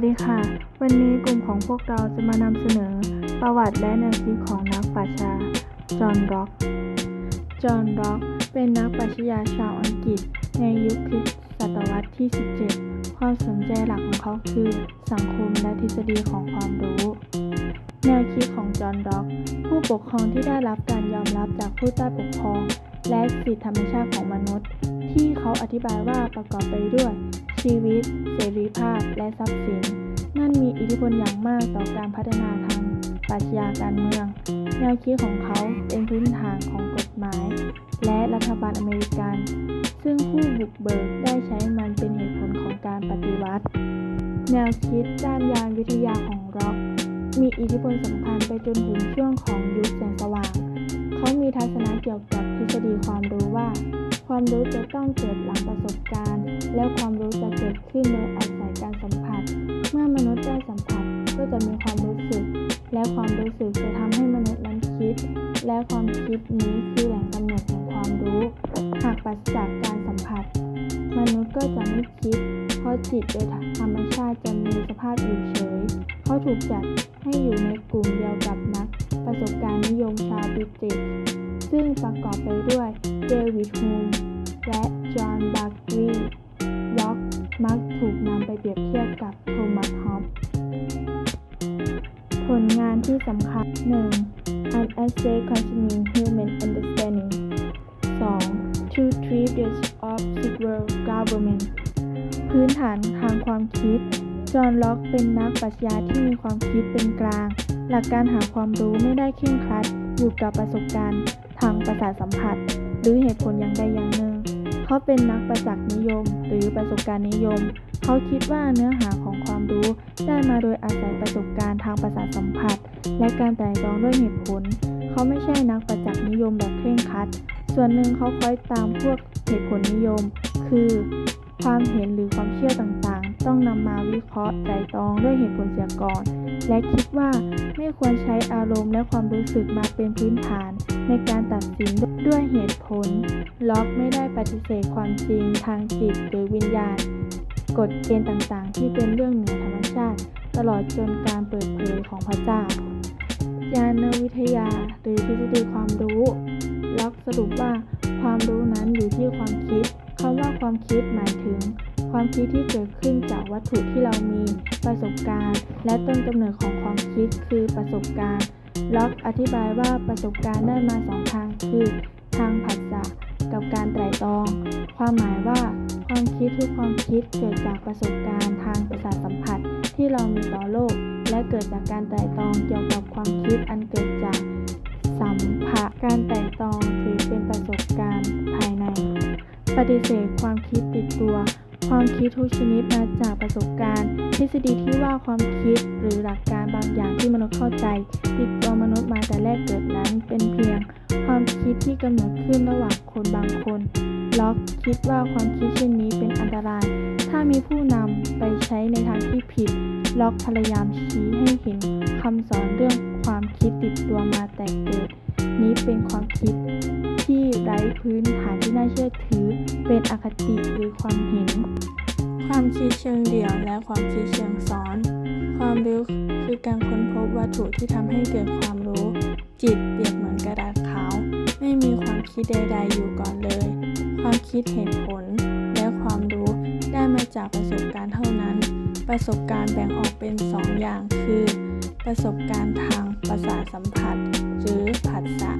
วัสดีค่ะ วันนี้กลุ่มของพวกเราจะมานำเสนอ ประวัติและแนวคิดของนักปรัชญาจอห์นร็อก จอห์นร็อกเป็นนักปรัชญาชาวอังกฤษ ในยุคคริสตศตวรรษที่ 17 ความสนใจหลักของเขาคือ สังคมและทฤษฎีของความรู้ แนวคิดของจอห์นร็อก ผู้ปกครองที่ได้รับการยอมรับจากผู้ใต้ปกครอง และสิทธิธรรมชาติของมนุษย์ ที่เขาอธิบายว่าประกอบไปด้วย ชีวิต เสรีภาพ และทรัพย์สิน นั่นมีอิทธิพลอย่างมากต่อการพัฒนาทางปรัชญาการเมือง แนวคิดของเขาเป็นพื้นฐานของกฎหมาย และรัฐบาลอเมริกัน ซึ่งผู้บุกเบิกได้ใช้มันเป็นเหตุผลของการปฏิวัติ แนวคิดด้านยานวิทยาของร็อกมีอิทธิพลสำคัญไปจนถึงช่วงของยุคแสงสว่าง เขามีทัศนะเกี่ยวกับทฤษฎีความรู้ว่า ความรู้จะต้องเกิดหลังประสบการณ์ และความรู้จะเกิดขึ้นโดยอาศัยการสัมผัส เมื่อมนุษย์ได้สัมผัสก็จะมีความรู้สึก และความรู้สึกจะทำให้มนุษย์นั้นคิด และความคิดนี้คือแหล่งกำเนิดแห่งความรู้ หากปราศจากการสัมผัส มนุษย์ก็จะไม่คิด เพราะจิตโดยธรรมชาติจะมีสภาพอยู่เฉย เขาถูกจัดให้อยู่ในกลุ่มเดียวกับนัก ประสบการณ์นิยมชาวบริติชซึ่งประกอบไป of Civil Government พื้นฐานทางความคิด จอห์นล็อกเป็นนักปรัชญาที่มีความคิดเป็นกลาง หลักการหาความรู้ไม่ได้เคร่งครัด อยู่กับประสบการณ์ ทางประสาทสัมผัส หรือเหตุผลอย่างใดอย่างหนึ่ง เขาเป็นนักประจักษ์นิยม หรือประสบการณ์นิยม เขาคิดว่าเนื้อหาของความรู้ ได้มาโดยอาศัยประสบการณ์ทางประสาทสัมผัส และการไตร่ตรองด้วยเหตุผล เขาไม่ใช่นักประจักษ์นิยมแบบเคร่งครัด ส่วนหนึ่งเขาคอยตามพวกเหตุผลนิยม คือความเห็นหรือความเชื่อต่างๆ ต้องนำมาวิเคราะห์ไตรตรองด้วยเหตุผลเสียก่อน และคิดว่าไม่ควรใช้อารมณ์และความรู้สึกมาเป็นพื้นฐาน ในการตัดสินด้วยเหตุผล ล็อกไม่ได้ปฏิเสธความจริงทางจิตหรือวิญญาณ กฎเกณฑ์ต่างๆ ที่เป็นเรื่องเหนือธรรมชาติ ตลอดจนการเปิดเผยของพระเจ้า ยานวิทยาหรือทฤษฎีความรู้ ล็อก รุปว่า ความรู้นั้นอยู่ที่ความคิดคำว่าความคิดหมายถึง ความคิดที่เกิดขึ้นจากวัตถุที่เรามี ประสบการณ์ และต้นกำเนิดของความคิดคือประสบการณ์ล็อกอธิบายว่าประสบการณ์ได้มาสองทางคือ ทางผัสสะกับการไตร่ตรอง ความหมายว่า ความคิดทุกความคิดเกิดจากประสบการณ์ทางประสาทสัมผัสที่เรามีต่อโลก และเกิดจากการไตร่ตรองเกี่ยวกับความคิดอันเกิดจาก สัมผัสการแตร่ตองถือเป็นประสบการณ์ภายใน ปฏิเสธความคิดติดตัว ความคิดทุกชนิดมาจากประสบการณ์ ทฤษฎีที่ว่าความคิดหรือหลักการบางอย่างที่มนุษย์เข้าใจ ติดตัวมนุษย์มาแต่แรกเกิดนั้นเป็นเพียง ความคิดที่กำเนิดขึ้นระหว่างคนบางคน ล็อกคิดว่าความคิดเช่นนี้เป็นอันตราย ถ้ามีผู้นำไปใช้ในทางที่ผิด ล็อกพยายามชี้ให้เห็นคำสอนเรื่องความคิดติดตัวมาแต่เกิด นี้เป็นความคิดที่ไร้พื้นฐานที่น่าเชื่อถือ เป็นอคติหรือความเห็น ความคิดเชิงเดี่ยวและความคิดเชิงซ้อน ความรู้คือการค้นพบวัตถุที่ทำให้เกิดความรู้ จิตเปรียบเหมือนกระดาษขาว ไม่มีความคิดใด ๆ อยู่ก่อนเลย ความคิดเหตุผล และความรู้ได้มาจากประสบการณ์เท่านั้น ประสบการณ์แบ่งออกเป็นสองอย่างคือ ประสบการณ์ทางประสาทสัมผัส หรือผัสสะ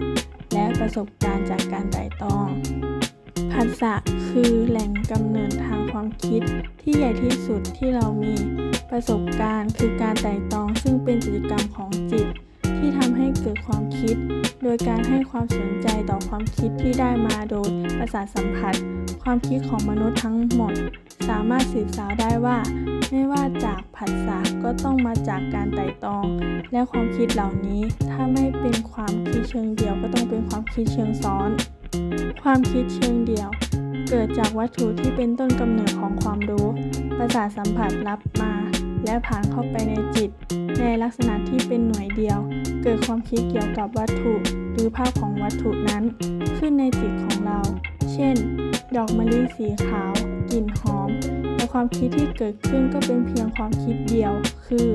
และประสบการณ์จากการไต่ตองผัสสะคือแหล่งกำเนิดทางความคิดที่ใหญ่ที่สุดที่เรามี ประสบการณ์คือการไต่ตองซึ่งเป็นกิจกรรมของจิต ที่ทำให้เกิดความคิด โดยการให้ความสนใจต่อความคิดที่ได้มาโดยประสาทสัมผัส ความคิดของมนุษย์ทั้งหมด สามารถสืบสาวได้ว่า ไม่ว่าจากผัสสะก็ต้องมาจากการไต่ตอง และความคิดเหล่านี้ถ้าไม่เป็นความคิดเชิงเดียวก็ต้องเป็นความคิดเชิงซ้อน ความคิดเชิงเดียวเกิดจากวัตถุที่เป็นต้นกำเนิดของความรู้ ประสาทสัมผัสรับมา และผ่านเข้าไปในจิต ในลักษณะที่เป็นหน่วยเดียว เกิดความคิดเกี่ยวกับวัตถุ หรือภาพของวัตถุนั้น ขึ้นในจิตของเรา เช่น ดอกมะลิสีขาว กลิ่นหอมและความคิดที่เกิดขึ้นก็เป็นเพียงความคิดเดียว คือ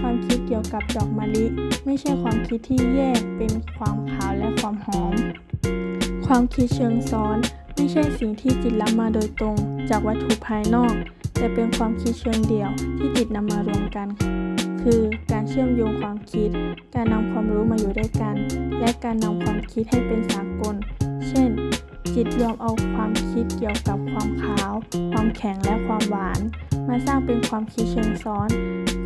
ความคิดเกี่ยวกับดอกมะลิ ไม่ใช่ความคิดที่แยกเป็นความขาวและความหอม ความคิดเชิงซ้อน ไม่ใช่สิ่งที่จิตรับมาโดยตรงจากวัตถุภายนอก แต่เป็นความคิดเชิงเดี่ยวที่จิตนำมารวมกัน คือการเชื่อมโยงความคิด การนำความรู้มาอยู่ด้วยกัน และการนำความคิดให้เป็นสากล เช่น จิตรวมเอาความคิดเกี่ยวกับความขาว ความแข็งและความหวาน มาสร้างเป็นความคิดเชิงซ้อน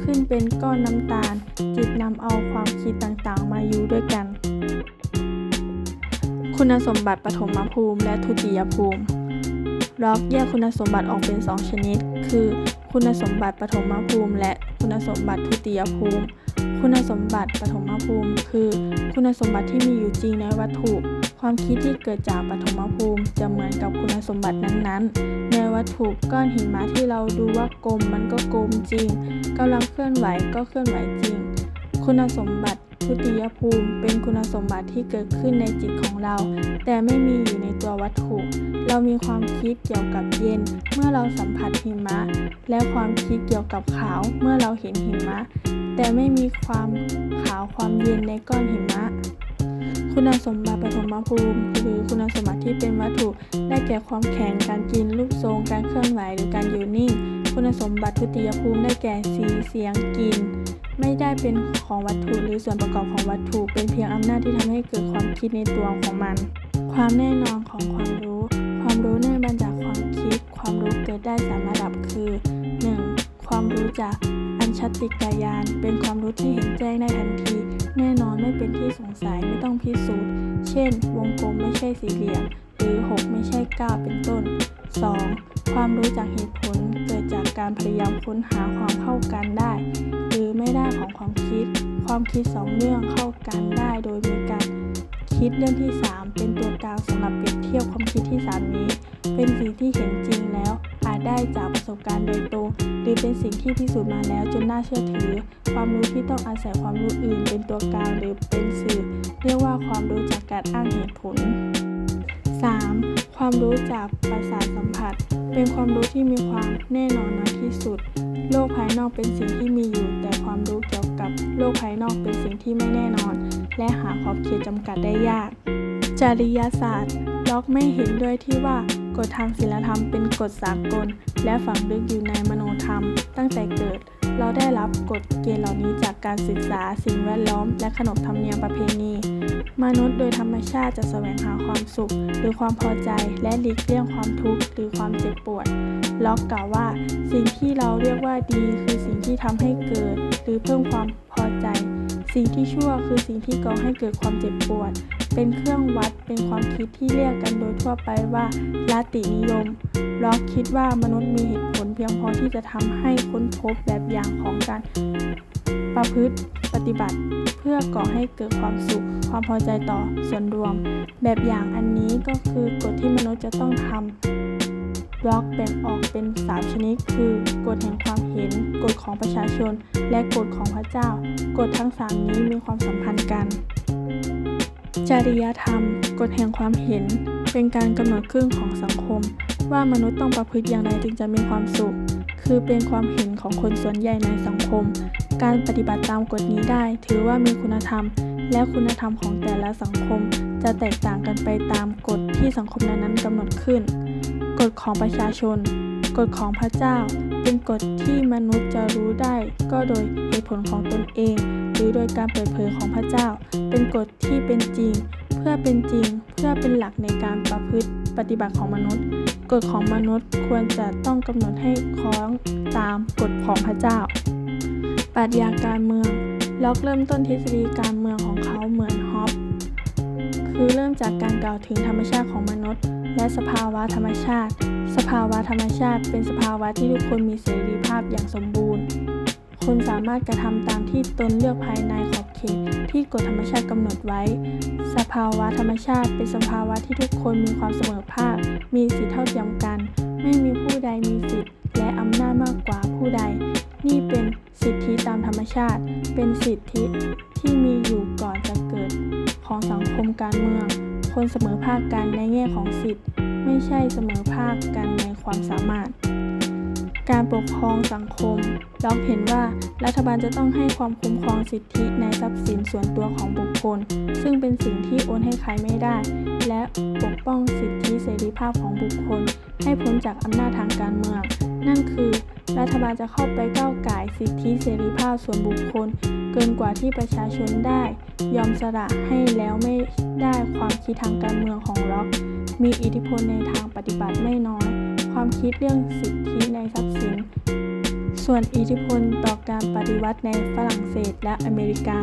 ขึ้นเป็นก้อนน้ำตาล จิตนำเอาความคิดต่างๆ มาอยู่ด้วยกัน คุณสมบัติปฐมภูมิและทุติยภูมิ ล็อกแยกคุณสมบัติออกเป็น 2 ชนิด คือ คุณสมบัติปฐมภูมิ และคุณสมบัติทุติยภูมิ คุณสมบัติปฐมภูมิ คือ คุณสมบัติที่มีอยู่จริงในวัตถุ ความคิดที่เกิดจากปฐมภูมิ จะเหมือนกับคุณสมบัตินั้นๆ ในวัตถุก้อนหิมะที่เราดูว่ากลมมันก็กลมจริงกำลังเคลื่อนไหวก็เคลื่อนไหวจริง คุณสมบัติทุติยภูมิ เป็นคุณสมบัติที่เกิดขึ้นในจิตของเรา แต่ไม่มีอยู่ในตัววัตถุ เรามีความคิดเกี่ยวกับเย็น เมื่อเราสัมผัสหิมะ และความคิดเกี่ยวกับขาวเมื่อเราเห็นหิมะ แต่ไม่มีความขาวความเย็นในก้อนหิมะคุณสมบัติปฐมภูมิหรือคุณสมบัติที่เป็นวัตถุ ได้แก่ความแข็งการกินรูปทรง การเคลื่อนไหวหรือการอยู่นิ่ง คุณสมบัติทุติยภูมิได้แก่สีเสียงกลิ่นไม่ได้เป็นของวัตถุหรือส่วนประกอบของวัตถุ เป็นเพียงอำนาจที่ทำให้เกิดความคิดในตัวของมัน ความแน่นอนของความรู้ ความรู้เนื่องมาจากความคิด ความรู้เกิดได้สามระดับคือ 1. ความรู้จากอัญชติกายาน เป็นความรู้ที่เห็นแจ้งได้ทันที แน่นอนไม่เป็นที่สงสัยไม่ต้องพิสูจน์ เช่น วงกลมไม่ใช่สี่เหลี่ยม หรือ 6 ไม่ใช่ 9 เป็นต้น 2. ความรู้จากเหตุผล การพยายามค้นหาความเข้ากันได้ หรือไม่ได้ของความคิด ความคิดสองเรื่องเข้ากันได้ โดยมีการคิดเรื่องที่ 3 เป็นตัวกลางสำหรับเปรียบเทียบความคิดที่ 3 นี้ เป็นสิ่งที่เห็นจริงแล้ว อาจได้จากประสบการณ์โดยตรง หรือเป็นสิ่งที่พิสูจน์มาแล้วจนน่าเชื่อถือ ความรู้ที่ต้องอาศัยความรู้อื่น เป็นตัวกลางหรือเป็นสื่อ เรียกว่าความรู้จากการอ้างเหตุผล 3. ความรู้จากประสาทสัมผัส เป็นความรู้ที่มีความแน่นอนน้อยที่สุด โลกภายนอกเป็นสิ่งที่มีอยู่ แต่ความรู้เกี่ยวกับโลกภายนอกเป็นสิ่งที่ไม่แน่นอน และหาขอบเขตจำกัดได้ยาก จริยศาสตร์ ล็อกไม่เห็นด้วยที่ว่ากฎทางศีลธรรมเป็นกฎสากล และฝังลึกอยู่ในมโนธรรม ตั้งแต่เกิด เราได้รับกฎเกณฑ์เหล่านี้จากการศึกษาสิ่งแวดล้อม และขนบธรรมเนียมประเพณี มนุษย์โดยธรรมชาติจะแสวงหาความสุข หรือความพอใจและหลีกเลี่ยงความทุกข์หรือความเจ็บปวด ล็อกกล่าวว่า สิ่งที่เราเรียกว่าดีคือสิ่งที่ทำให้เกิด หรือเพิ่มความพอใจ สิ่งที่ชั่วคือสิ่งที่ก่อให้เกิดความเจ็บปวด เป็นเครื่องวัดเป็นความคิดที่เรียกกันโดยทั่วไปว่าลาตินิยม ล็อกคิดว่ามนุษย์มีเหตุผลเพียงพอที่จะทำให้ค้นพบแบบอย่างของการประพฤติปฏิบัติ พื่อก่อให้เกิดความสุข ความพอใจต่อส่วนรวม แบบอย่างอันนี้ก็คือกฎที่มนุษย์จะต้องทำบล็อกแบ่งออกเป็น3ชนิด คือกฎแห่งความเห็น กฎของประชาชน และกฎของพระเจ้า กฎทั้ง3นี้มีความสัมพันธ์กัน จริยธรรม กฎแห่งความเห็น เป็นการกำหนดครึ่งของสังคม ว่ามนุษย์ต้องประพฤติอย่างไรจึงจะมีความสุข คือเป็นความเห็นของคนส่วนใหญ่ในสังคม การปฏิบัติตามกฎนี้ได้ ถือว่ามีคุณธรรม และคุณธรรมของแต่ละสังคม จะแตกต่างกันไปตามกฎที่สังคมนั้นๆกำหนดขึ้น กฎของประชาชน กฎของพระเจ้า เป็นกฎที่มนุษย์จะรู้ได้ ก็โดยเหตุผลของตนเอง หรือโดยการเปิดเผยของพระเจ้า เป็นกฎที่เป็นจริง เพื่อเป็นจริง เพื่อเป็นหลักในการประพฤติปฏิบัติของมนุษย์ กฎของมนุษย์ควรจะต้องกำหนดให้คล้องตามกฎของพระเจ้า ปรัชญาการเมือง ล็อกเริ่มต้นทฤษฎีการเมืองของเขาเหมือนฮอปคือเริ่มจากการกล่าวถึงธรรมชาติของมนุษย์ และสภาวะธรรมชาติ สภาวะธรรมชาติ เป็นสภาวะที่ทุกคนมีเสรีภาพอย่างสมบูรณ์ คนสามารถกระทำตามที่ตนเลือกภายในขอบเขตที่กฎธรรมชาติกำหนดไว้ สภาวะธรรมชาติ เป็นสภาวะที่ทุกคนมีความเสมอภาค มีสิทธิเท่าเทียมกัน ไม่มีผู้ใดมีสิทธิและอำนาจมากกว่าผู้ใด นี่เป็นสิทธิตามธรรมชาติ เป็นสิทธิที่มีอยู่ก่อนจะเกิดของสังคมการเมือง คนเสมอภาคกันในแง่ของสิทธิ์ไม่ใช่เสมอภาคกันในความสามารถ การปกครองสังคมล็อกเห็นว่ารัฐบาลจะต้องให้ความคุ้มครองสิทธิในทรัพย์สินส่วนตัวของบุคคล ซึ่งเป็นสิ่งที่โอนให้ใครไม่ได้ และปกป้องสิทธิเสรีภาพของบุคคล ให้พ้นจากอำนาจทางการเมือง นั่นคือ รัฐบาลจะเข้าไปก้าวไก่สิทธิเสรีภาพส่วนบุคคล เกินกว่าที่ประชาชนได้ ยอมสละให้แล้วไม่ได้ความคิดทางการเมืองของล็อก มีอิทธิพลในทางปฏิบัติไม่น้อย ความคิดเรื่องสิทธิในทรัพย์สิน ส่วนอิทธิพลต่อการปฏิวัติในฝรั่งเศสและอเมริกา